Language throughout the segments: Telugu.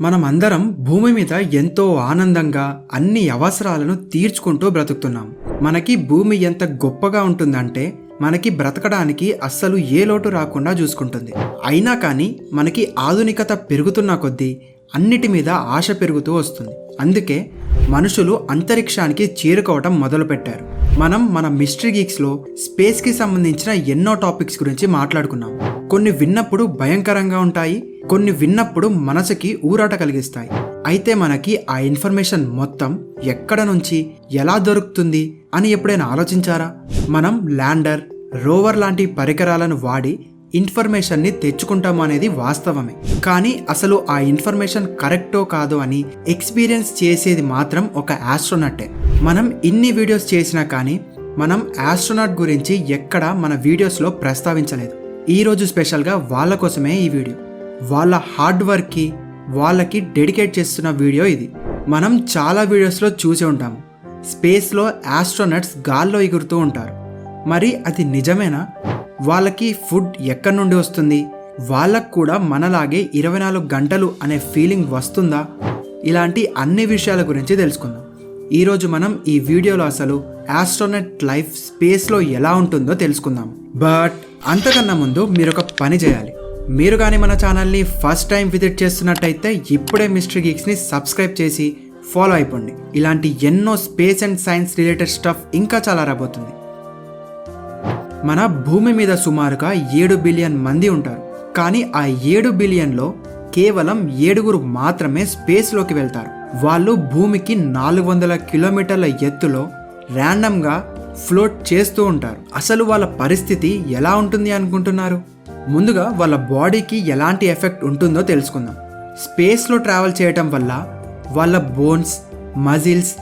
మనం అందరం భూమి మీద ఎంతో ఆనందంగా అన్ని అవసరాలను తీర్చుకుంటూ బ్రతుకుతున్నాం. మనకి భూమి ఎంత గొప్పగా ఉంటుందంటే మనకి బ్రతకడానికి అస్సలు ఏ లోటు రాకుండా చూసుకుంటుంది. అయినా కానీ మనకి ఆధునికత పెరుగుతున్న కొద్దీ అన్నిటి మీద ఆశ పెరుగుతూ వస్తుంది. అందుకే మనుషులు అంతరిక్షానికి చేరుకోవటం మొదలుపెట్టారు. మనం మన మిస్టరీ గీక్స్లో స్పేస్కి సంబంధించిన ఎన్నో టాపిక్స్ గురించి మాట్లాడుకున్నాం. కొన్ని విన్నప్పుడు భయంకరంగా ఉంటాయి కొన్ని విన్నప్పుడు మనసుకి ఊరాట కలిగిస్తాయి. అయితే మనకి ఆ ఇన్ఫర్మేషన్ మొత్తం ఎక్కడ నుంచి ఎలా దొరుకుతుంది అని ఎప్పుడైనా ఆలోచించారా? మనం ల్యాండర్ రోవర్ లాంటి పరికరాలను వాడి ఇన్ఫర్మేషన్ని తెచ్చుకుంటాము అనేది వాస్తవమే. కానీ అసలు ఆ ఇన్ఫర్మేషన్ కరెక్టో కాదో అని ఎక్స్పీరియన్స్ చేసేది మాత్రం ఒక ఆస్ట్రోనట్టే మనం ఇన్ని వీడియోస్ చేసినా కానీ మనం ఆస్ట్రోనాట్ గురించి ఎక్కడా మన వీడియోస్లో ప్రస్తావించలేదు. ఈరోజు స్పెషల్గా వాళ్ళ కోసమే ఈ వీడియో. వాళ్ళ హార్డ్ వర్క్కి వాళ్ళకి డెడికేట్ చేస్తున్న వీడియో ఇది. మనం చాలా వీడియోస్లో చూసి ఉంటాము. స్పేస్లో ఆస్ట్రోనట్స్ గాల్లో ఎగురుతూ ఉంటారు. మరి అది నిజమేనా? వాళ్ళకి ఫుడ్ ఎక్కడి నుండి వస్తుంది? వాళ్ళకు కూడా మనలాగే ఇరవై నాలుగు గంటలు అనే ఫీలింగ్ వస్తుందా? ఇలాంటి అన్ని విషయాల గురించి తెలుసుకుందాం. ఈరోజు మనం ఈ వీడియోలో అసలు ఆస్ట్రోనట్ లైఫ్ స్పేస్లో ఎలా ఉంటుందో తెలుసుకుందాం. బట్ అంతకన్నా ముందు మీరు ఒక పని చేయాలి. మీరు కానీ మన ఛానల్ని ఫస్ట్ టైం విజిట్ చేస్తున్నట్టయితే ఇప్పుడే మిస్టర్ గీక్స్ని సబ్స్క్రైబ్ చేసి ఫాలో అయిపోండి. ఇలాంటి ఎన్నో space and science related stuff ఇంకా చాలా రాబోతుంది. మన భూమి మీద సుమారుగా ఏడు బిలియన్ మంది ఉంటారు. కానీ ఆ ఏడు బిలియన్లో కేవలం ఏడుగురు మాత్రమే స్పేస్లోకి వెళ్తారు. వాళ్ళు భూమికి నాలుగు వందల కిలోమీటర్ల ఎత్తులో ర్యాండమ్గా ఫ్లోట్ చేస్తూ ఉంటారు. అసలు వాళ్ళ పరిస్థితి ఎలా ఉంటుంది అనుకుంటున్నారు? ముందుగా వాళ్ళ బాడీకి ఎలాంటి ఎఫెక్ట్ ఉంటుందో తెలుసుకుందాం. స్పేస్లో ట్రావెల్ చేయటం వల్ల వాళ్ళ బోన్స్ మజిల్స్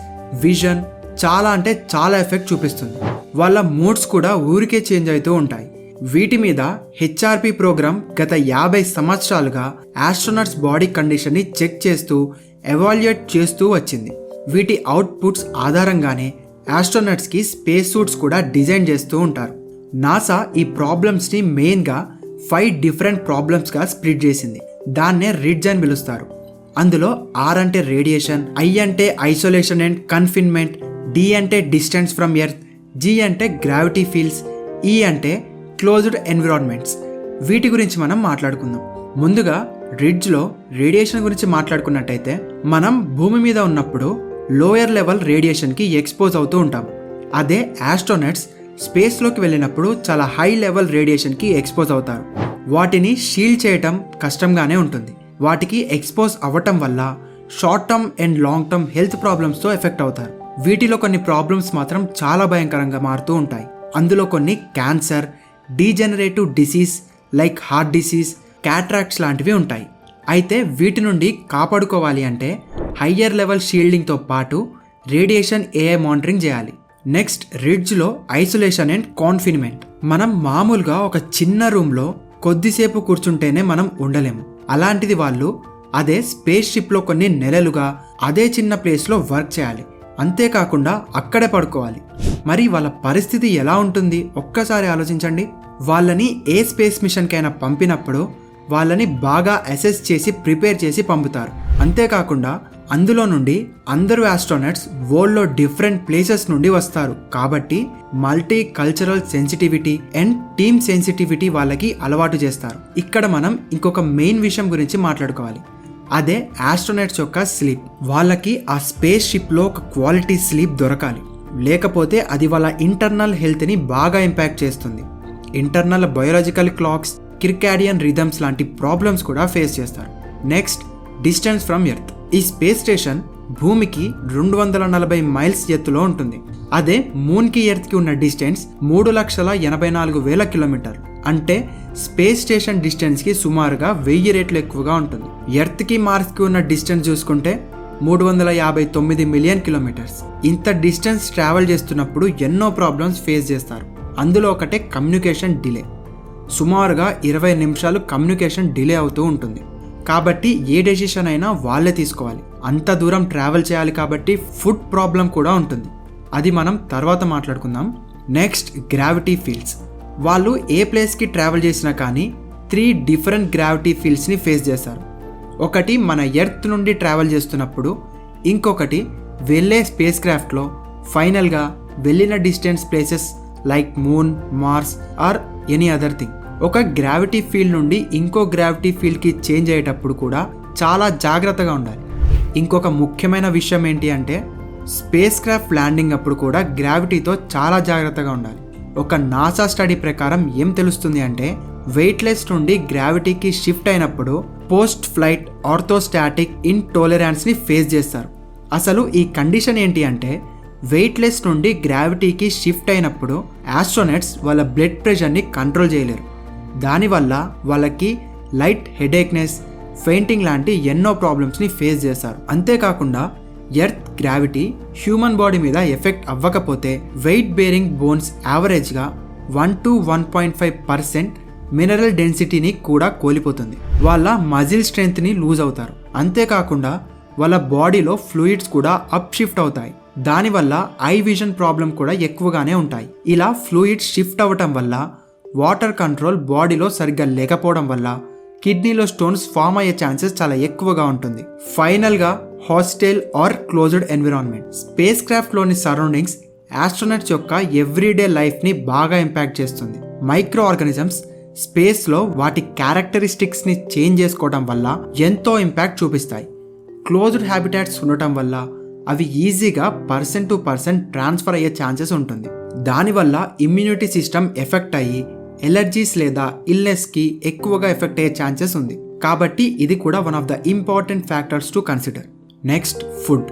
విజన్ చాలా అంటే చాలా ఎఫెక్ట్ చూపిస్తుంది. వాళ్ళ మూడ్స్ కూడా ఊరికే చేంజ్ అవుతూ ఉంటాయి. వీటి మీద హెచ్ఆర్పి ప్రోగ్రామ్ గత యాభై సంవత్సరాలుగా ఆస్ట్రోనట్స్ బాడీ కండిషన్ని చెక్ చేస్తూ ఎవాల్యుయేట్ చేస్తూ వచ్చింది. వీటి అవుట్పుట్స్ ఆధారంగానే ఆస్ట్రోనట్స్కి స్పేస్ సూట్స్ కూడా డిజైన్ చేస్తూ ఉంటారు. నాసా ఈ ప్రాబ్లమ్స్ని మెయిన్గా ఫైవ్ డిఫరెంట్ ప్రాబ్లమ్స్గా స్ప్లిట్ చేసింది. దాన్నే రిడ్జ్ అని పిలుస్తారు. అందులో ఆర్ అంటే రేడియేషన్ ఐ అంటే ఐసోలేషన్ అండ్ కన్ఫిన్మెంట్ డి అంటే డిస్టెన్స్ ఫ్రమ్ ఎర్త్ జి అంటే గ్రావిటీ ఫీల్డ్స్ ఈ అంటే క్లోజ్డ్ ఎన్విరాన్మెంట్స్ వీటి గురించి మనం మాట్లాడుకుందాం. ముందుగా రిడ్జ్లో రేడియేషన్ గురించి మాట్లాడుకున్నట్టయితే మనం భూమి మీద ఉన్నప్పుడు లోయర్ లెవెల్ రేడియేషన్కి ఎక్స్పోజ్ అవుతూ ఉంటాం. అదే యాస్ట్రోనట్స్ స్పేస్లోకి వెళ్ళినప్పుడు చాలా హై లెవెల్ రేడియేషన్కి ఎక్స్పోజ్ అవుతారు. వాటిని షీల్డ్ చేయటం కష్టంగానే ఉంటుంది. వాటికి ఎక్స్పోజ్ అవ్వటం వల్ల short term and long term health ప్రాబ్లమ్స్తో effect అవుతారు. వీటిలో కొన్ని ప్రాబ్లమ్స్ మాత్రం చాలా భయంకరంగా మారుతూ ఉంటాయి. అందులో కొన్ని cancer degenerative disease like heart disease cataracts లాంటివి ఉంటాయి. అయితే వీటి నుండి కాపాడుకోవాలి అంటే హయ్యర్ లెవెల్ షీల్డింగ్తో పాటు రేడియేషన్ ఏఐ మానిటరింగ్ చేయాలి. నెక్స్ట్ రిడ్జ్లో ఐసోలేషన్ అండ్ కాన్ఫిన్మెంట్. మనం మామూలుగా ఒక చిన్న రూమ్లో కొద్దిసేపు కూర్చుంటేనే మనం ఉండలేము. అలాంటిది వాళ్ళు అదే స్పేస్ షిప్లో కొన్ని నెలలుగా అదే చిన్న ప్లేస్లో వర్క్ చేయాలి. అంతేకాకుండా అక్కడే పడుకోవాలి. మరి వాళ్ళ పరిస్థితి ఎలా ఉంటుంది? ఒక్కసారి ఆలోచించండి. వాళ్ళని ఏ స్పేస్ మిషన్కైనా పంపినప్పుడు వాళ్ళని బాగా అసెస్ చేసి ప్రిపేర్ చేసి పంపుతారు. అంతేకాకుండా అందులో నుండి అందరూ ఆస్ట్రోనట్స్ వరల్డ్లో డిఫరెంట్ ప్లేసెస్ నుండి వస్తారు. కాబట్టి multi cultural sensitivity and team sensitivity వాళ్ళకి అలవాటు చేస్తారు. ఇక్కడ మనం ఇంకొక మెయిన్ విషయం గురించి మాట్లాడుకోవాలి. అదే ఆస్ట్రోనట్స్ యొక్క స్లీప్ వాళ్ళకి ఆ స్పేస్ షిప్లో ఒక క్వాలిటీ స్లీప్ దొరకాలి. లేకపోతే అది వాళ్ళ ఇంటర్నల్ హెల్త్ని బాగా ఇంపాక్ట్ చేస్తుంది. Internal biological clocks circadian rhythms లాంటి ప్రాబ్లమ్స్ కూడా ఫేస్ చేస్తారు. నెక్స్ట్ డిస్టెన్స్ ఫ్రమ్ ఎర్త్ ఈ స్పేస్ స్టేషన్ భూమికి రెండు వందల నలభై మైల్స్ ఎత్తులో ఉంటుంది. అదే మూన్కి ఎర్త్కి ఉన్న డిస్టెన్స్ మూడు లక్షల ఎనభై నాలుగు వేల కిలోమీటర్లు అంటే స్పేస్ స్టేషన్ డిస్టెన్స్కి సుమారుగా వెయ్యి రేట్లు ఎక్కువగా ఉంటుంది. ఎర్త్కి మార్స్కి ఉన్న డిస్టెన్స్ చూసుకుంటే మూడు వందల యాభై తొమ్మిది మిలియన్ కిలోమీటర్స్. ఇంత డిస్టెన్స్ ట్రావెల్ చేస్తున్నప్పుడు ఎన్నో ప్రాబ్లమ్స్ ఫేస్ చేస్తారు. అందులో ఒకటే కమ్యూనికేషన్ డిలే. సుమారుగా ఇరవై నిమిషాలు కమ్యూనికేషన్ డిలే అవుతూ ఉంటుంది. కాబట్టి ఏ డెసిషన్ అయినా వాళ్ళే తీసుకోవాలి. అంత దూరం ట్రావెల్ చేయాలి కాబట్టి ఫుడ్ ప్రాబ్లం కూడా ఉంటుంది. అది మనం తర్వాత మాట్లాడుకుందాం. నెక్స్ట్ గ్రావిటీ ఫీల్డ్స్ వాళ్ళు ఏ ప్లేస్కి ట్రావెల్ చేసినా కానీ త్రీ డిఫరెంట్ గ్రావిటీ ఫీల్డ్స్ని ఫేస్ చేస్తారు. ఒకటి మన ఎర్త్ నుండి ట్రావెల్ చేస్తున్నప్పుడు ఇంకొకటి వెళ్ళే స్పేస్ క్రాఫ్ట్లో ఫైనల్గా వెళ్ళిన distance places like moon Mars or any other thing ఒక గ్రావిటీ ఫీల్డ్ నుండి ఇంకో గ్రావిటీ ఫీల్డ్కి చేంజ్ అయ్యేటప్పుడు కూడా చాలా జాగ్రత్తగా ఉండాలి. ఇంకొక ముఖ్యమైన విషయం ఏంటి అంటే స్పేస్ క్రాఫ్ట్ ల్యాండింగ్ అప్పుడు కూడా గ్రావిటీతో చాలా జాగ్రత్తగా ఉండాలి. ఒక నాసా స్టడీ ప్రకారం ఏం తెలుస్తుంది అంటే వెయిట్లెస్ నుండి గ్రావిటీకి షిఫ్ట్ అయినప్పుడు పోస్ట్ ఫ్లైట్ ఆర్థోస్టాటిక్ ఇన్ టోలెరాన్స్ని ఫేస్ చేస్తారు. అసలు ఈ కండిషన్ ఏంటి అంటే వెయిట్లెస్ నుండి గ్రావిటీకి షిఫ్ట్ అయినప్పుడు ఆస్ట్రోనెట్స్ వాళ్ళ బ్లడ్ ప్రెషర్ని కంట్రోల్ చేయలేరు. దానివల్ల వాళ్ళకి లైట్ హెడేక్నెస్ ఫెయింటింగ్ లాంటి ఎన్నో ప్రాబ్లమ్స్ని ఫేస్ చేస్తారు. అంతేకాకుండా ఎర్త్ గ్రావిటీ హ్యూమన్ బాడీ మీద ఎఫెక్ట్ అవ్వకపోతే వెయిట్ బేరింగ్ బోన్స్ యావరేజ్గా one to one point five percent mineral డెన్సిటీని కూడా కోల్పోతుంది. వాళ్ళ మజిల్ స్ట్రెంగ్త్ని లూజ్ అవుతారు. అంతేకాకుండా వాళ్ళ బాడీలో ఫ్లూయిడ్స్ కూడా అప్ షిఫ్ట్ అవుతాయి. దానివల్ల ఐ విజన్ ప్రాబ్లం కూడా ఎక్కువగానే ఉంటాయి. ఇలా ఫ్లూయిడ్స్ షిఫ్ట్ అవ్వటం వల్ల వాటర్ కంట్రోల్ బాడీలో సరిగ్గా లేకపోవడం వల్ల కిడ్నీలో స్టోన్స్ ఫామ్ అయ్యే ఛాన్సెస్ చాలా ఎక్కువగా ఉంటుంది. ఫైనల్గా hostile or closed environment. Space క్రాఫ్ట్లోని surroundings astronauts యొక్క ఎవ్రీడే లైఫ్ని బాగా ఇంపాక్ట్ చేస్తుంది. మైక్రో ఆర్గానిజమ్స్ స్పేస్లో వాటి క్యారెక్టరిస్టిక్స్ని చేంజ్ చేసుకోవడం వల్ల ఎంతో ఇంపాక్ట్ చూపిస్తాయి. క్లోజ్డ్ హ్యాబిటాట్స్ ఉండటం వల్ల అవి ఈజీగా పర్సన్ టు పర్సన్ ట్రాన్స్ఫర్ అయ్యే ఛాన్సెస్ ఉంటుంది. దానివల్ల ఇమ్యూనిటీ సిస్టమ్ ఎఫెక్ట్ అయ్యి ఎలర్జీస్ లేదా ఇల్నెస్కి ఎక్కువగా ఎఫెక్ట్ అయ్యే ఛాన్సెస్ ఉంది. కాబట్టి ఇది కూడా one of the important factors to consider next food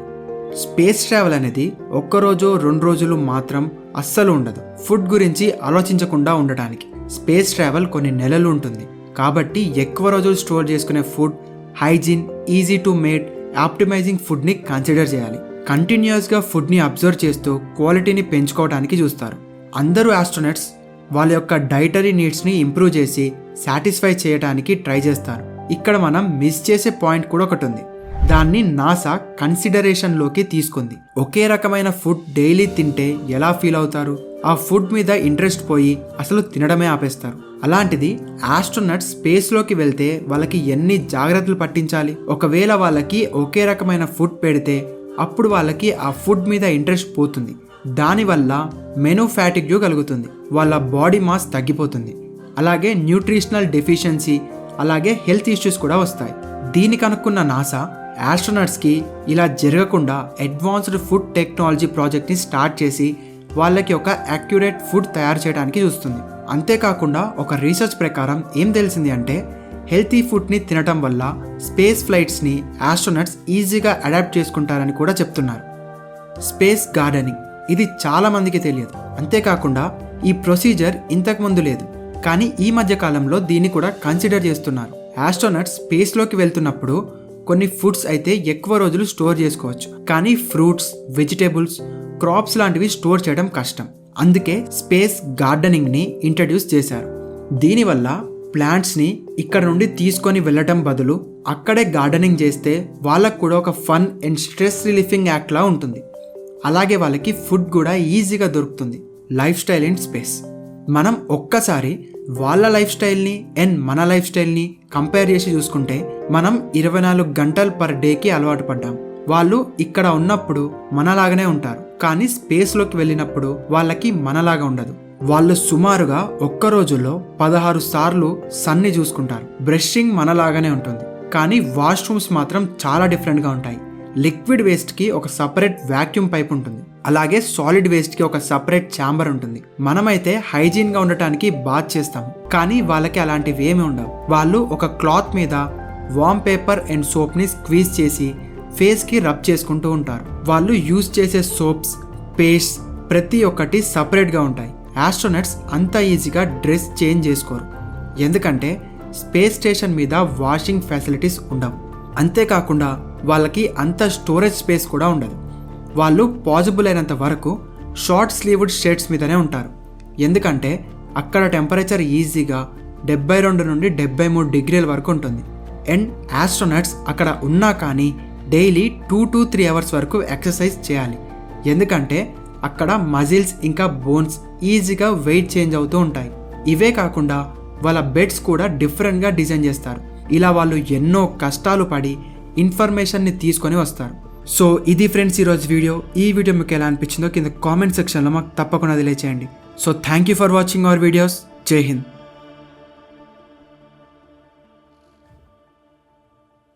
space travel అనేది ఒక్కరోజు రెండు రోజులు మాత్రం అస్సలు ఉండదు. ఫుడ్ గురించి ఆలోచించకుండా ఉండటానికి. స్పేస్ ట్రావెల్ కొన్ని నెలలు ఉంటుంది. కాబట్టి ఎక్కువ రోజులు స్టోర్ చేసుకునే food hygiene easy to made optimising ఫుడ్ని కన్సిడర్ చేయాలి. కంటిన్యూస్గా ఫుడ్ని అబ్జర్వ్ చేస్తూ క్వాలిటీని పెంచుకోవడానికి చూస్తారు. అందరూ ఆస్ట్రోనట్స్ వాళ్ళ యొక్క డైటరీ నీడ్స్ని ఇంప్రూవ్ చేసి సాటిస్ఫై చేయడానికి ట్రై చేస్తారు. ఇక్కడ మనం మిస్ చేసే పాయింట్ కూడా ఒకటి ఉంది. దాన్ని నాసా కన్సిడరేషన్లోకి తీసుకుంది. ఒకే రకమైన ఫుడ్ డైలీ తింటే ఎలా ఫీల్ అవుతారు? ఆ ఫుడ్ మీద ఇంట్రెస్ట్ పోయి అసలు తినడమే ఆపేస్తారు. అలాంటిది ఆస్ట్రోనట్స్ స్పేస్లోకి వెళ్తే వాళ్ళకి ఎన్ని జాగ్రత్తలు పట్టించాలి? ఒకవేళ వాళ్ళకి ఒకే రకమైన ఫుడ్ పెడితే అప్పుడు వాళ్ళకి ఆ ఫుడ్ మీద ఇంట్రెస్ట్ పోతుంది. దానివల్ల మెను ఫ్యాటిగ్యూ కలుగుతుంది. వాళ్ళ బాడీ మాస్ తగ్గిపోతుంది. అలాగే న్యూట్రిషనల్ డెఫిషియన్సీ అలాగే హెల్త్ ఇష్యూస్ కూడా వస్తాయి. దీని కనుక్కున్న నాసా యాస్ట్రోనట్స్కి ఇలా జరగకుండా అడ్వాన్స్డ్ ఫుడ్ టెక్నాలజీ ప్రాజెక్ట్ని స్టార్ట్ చేసి వాళ్ళకి ఒక యాక్యురేట్ ఫుడ్ తయారు చేయడానికి చూస్తుంది. అంతేకాకుండా ఒక రీసెర్చ్ ప్రకారం ఏం తెలిసింది అంటే హెల్తీ ఫుడ్ని తినటం వల్ల స్పేస్ ఫ్లైట్స్ని ఆస్ట్రోనట్స్ ఈజీగా అడాప్ట్ చేసుకుంటారని కూడా చెప్తున్నారు. స్పేస్ గార్డెనింగ్ ఇది చాలామందికి తెలియదు. అంతేకాకుండా ఈ ప్రొసీజర్ ఇంతకుముందు లేదు కానీ ఈ మధ్య కాలంలో దీన్ని కూడా కన్సిడర్ చేస్తున్నారు. ఆస్ట్రోనట్స్ స్పేస్లోకి వెళ్తున్నప్పుడు కొన్ని ఫుడ్స్ అయితే ఎక్కువ రోజులు స్టోర్ చేసుకోవచ్చు. కానీ ఫ్రూట్స్ వెజిటేబుల్స్ క్రాప్స్ లాంటివి స్టోర్ చేయడం కష్టం. అందుకే స్పేస్ గార్డెనింగ్ని ఇంట్రడ్యూస్ చేశారు. దీనివల్ల ప్లాంట్స్ని ఇక్కడ నుండి తీసుకొని వెళ్ళటం బదులు అక్కడే గార్డెనింగ్ చేస్తే వాళ్ళకు కూడా ఒక ఫన్ అండ్ స్ట్రెస్ రిలీఫింగ్ యాక్ట్లా ఉంటుంది. అలాగే వాళ్ళకి ఫుడ్ కూడా ఈజీగా దొరుకుతుంది. Life style in space. మనం ఒక్కసారి వాళ్ళ లైఫ్ స్టైల్ని అండ్ మన లైఫ్ స్టైల్ని కంపేర్ చేసి చూసుకుంటే మనం ఇరవై నాలుగు గంటలు పర్ డేకి అలవాటు పడ్డాం. వాళ్ళు ఇక్కడ ఉన్నప్పుడు మనలాగానే ఉంటారు. కానీ స్పేస్లోకి వెళ్ళినప్పుడు వాళ్ళకి మనలాగా ఉండదు. వాళ్ళు సుమారుగా ఒక్క రోజులో పదహారు సార్లు సన్ని చూసుకుంటారు. బ్రషింగ్ మనలాగానే ఉంటుంది. కానీ వాష్రూమ్స్ మాత్రం చాలా డిఫరెంట్గా ఉంటాయి. లిక్విడ్ వేస్ట్కి ఒక సపరేట్ వాక్యూమ్ పైప్ ఉంటుంది. అలాగే సాలిడ్ వేస్ట్కి ఒక సపరేట్ ఛాంబర్ ఉంటుంది. మనమైతే హైజీన్గా ఉండటానికి బాత్ చేస్తాం. కానీ వాళ్ళకి అలాంటివి ఏమి ఉండవు. వాళ్ళు ఒక క్లాత్ మీద వామ్ పేపర్ అండ్ సోప్ని స్క్వీజ్ చేసి ఫేస్కి రబ్ చేసుకుంటూ ఉంటారు. వాళ్ళు యూజ్ చేసే సోప్స్ పేస్ట్ ప్రతి ఒక్కటి సపరేట్గా ఉంటాయి. ఆస్ట్రోనట్స్ అంత ఈజీగా డ్రెస్ చేంజ్ చేసుకోరు. ఎందుకంటే స్పేస్ స్టేషన్ మీద వాషింగ్ ఫెసిలిటీస్ ఉండవు. అంతేకాకుండా వాళ్ళకి అంత స్టోరేజ్ స్పేస్ కూడా ఉండదు. వాళ్ళు పాజిబుల్ అయినంత వరకు షార్ట్ స్లీవ్డ్ షర్ట్స్ మీదనే ఉంటారు. ఎందుకంటే అక్కడ టెంపరేచర్ ఈజీగా డెబ్బై రెండు నుండి డెబ్బై మూడు డిగ్రీల వరకు ఉంటుంది. అండ్ ఆస్ట్రోనట్స్ అక్కడ ఉన్నా కానీ daily two to three hours వరకు ఎక్సర్సైజ్ చేయాలి. ఎందుకంటే అక్కడ మజిల్స్ ఇంకా బోన్స్ ఈజీగా వెయిట్ చేంజ్ అవుతూ ఉంటాయి. ఇవే కాకుండా వాళ్ళ బెడ్స్ కూడా డిఫరెంట్గా డిజైన్ చేస్తారు. ఇలా వాళ్ళు ఎన్నో కష్టాలు పడి ఇన్ఫర్మేషన్ని తీసుకొని వస్తారు. సో ఇది ఫ్రెండ్స్ ఈరోజు వీడియో. ఈ వీడియో మీకు ఎలా అనిపించిందో కింద కామెంట్ సెక్షన్లో మాకు తప్పకుండా తెలియచేయండి. So thank you for watching our videos Jai Hind